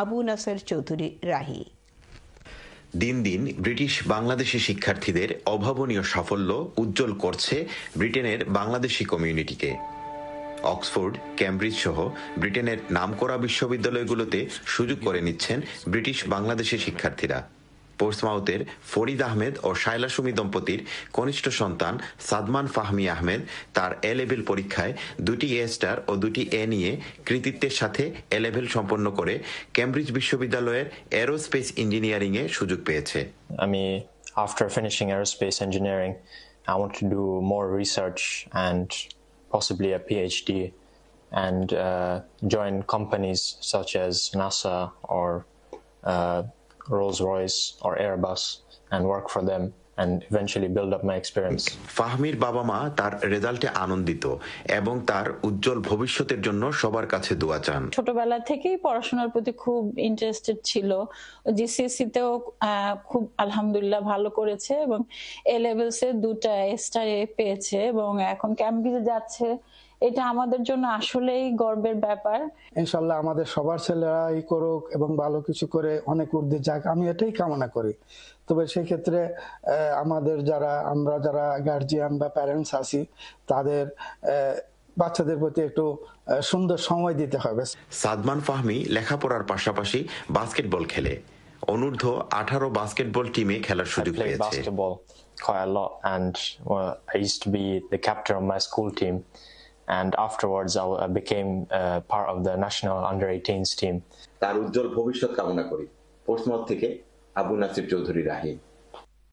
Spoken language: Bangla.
আবু নাসের চৌধুরী রাহি। দিন দিন ব্রিটিশ বাংলাদেশি শিক্ষার্থীদের অভাবনীয় সাফল্য উজ্জ্বল করছে ব্রিটেনের বাংলাদেশি কমিউনিটিকে। অক্সফোর্ড ক্যামব্রিজ সহ ব্রিটেনের নামকরা বিশ্ববিদ্যালয়গুলোতে সুযোগ করে নিচ্ছেন ব্রিটিশ বাংলাদেশি শিক্ষার্থীরা। পোর্টসমাউথের ফরিদ আহমেদ ও শায়লা সুমি দম্পতির কনিষ্ঠ সন্তান সাদমান ফাহমি আহমেদ তার এ লেভেল পরীক্ষায় দুটি এ স্টার ও দুটি এ নিয়ে কৃতিত্বের সাথে এ লেভেল সম্পন্ন করে ক্যামব্রিজ বিশ্ববিদ্যালয়ের এরোস্পেস ইঞ্জিনিয়ারিংয়ে সুযোগ পেয়েছে। আমি after finishing aerospace engineering, I want to do more research and possibly a PhD and uh, join companies such as NASA uh, Rolls Royce or Airbus and work for them and eventually build up my experience. ফাহমির বাবা মা তার রেজাল্টে আনন্দিত এবং তার উজ্জ্বল ভবিষ্যতের জন্য সবার কাছে দোয়া চান। ছোটবেলা থেকেই পড়াশোনার প্রতি খুব ইন্টারেস্টেড ছিল। জিসিএসসি তেও আহ, খুব আলহামদুলিল্লাহ ভালো করেছে এবং এ লেভেলসে দুটা স্টার পেয়েছে এবং এখন ক্যাম্ব্রিজে যাচ্ছে। এটা আমাদের জন্য আসলেই গর্বের ব্যাপার। ইনশাল্লাহ আমাদের সবার ছেলেরা এই করুক এবং ভালো কিছু করে অনেক ঊর্ধ্বে যাক আমি এটাই কামনা করি। তবে সেক্ষেত্রে আমাদের যারা আমরা যারা গার্জিয়ান বা প্যারেন্টস আছি তাদের বাচ্চাদের প্রতি একটু সুন্দর সময় দিতে হবে। সাদমান ফাহমি লেখাপড়ার পাশাপাশি বাস্কেটবল খেলে। অনূর্ধ্ব আঠারো বাস্কেটবল টিমে খেলার সুযোগ পেয়েছে। quite a lot and well, I used to be the captain of my school team. and afterwards I I became uh, part of the national under 18s team. তার উজ্জ্বল ভবিষ্যৎ কামনা করি পোর্টসমাউথ থেকে আবু নাসির চৌধুরী রাহি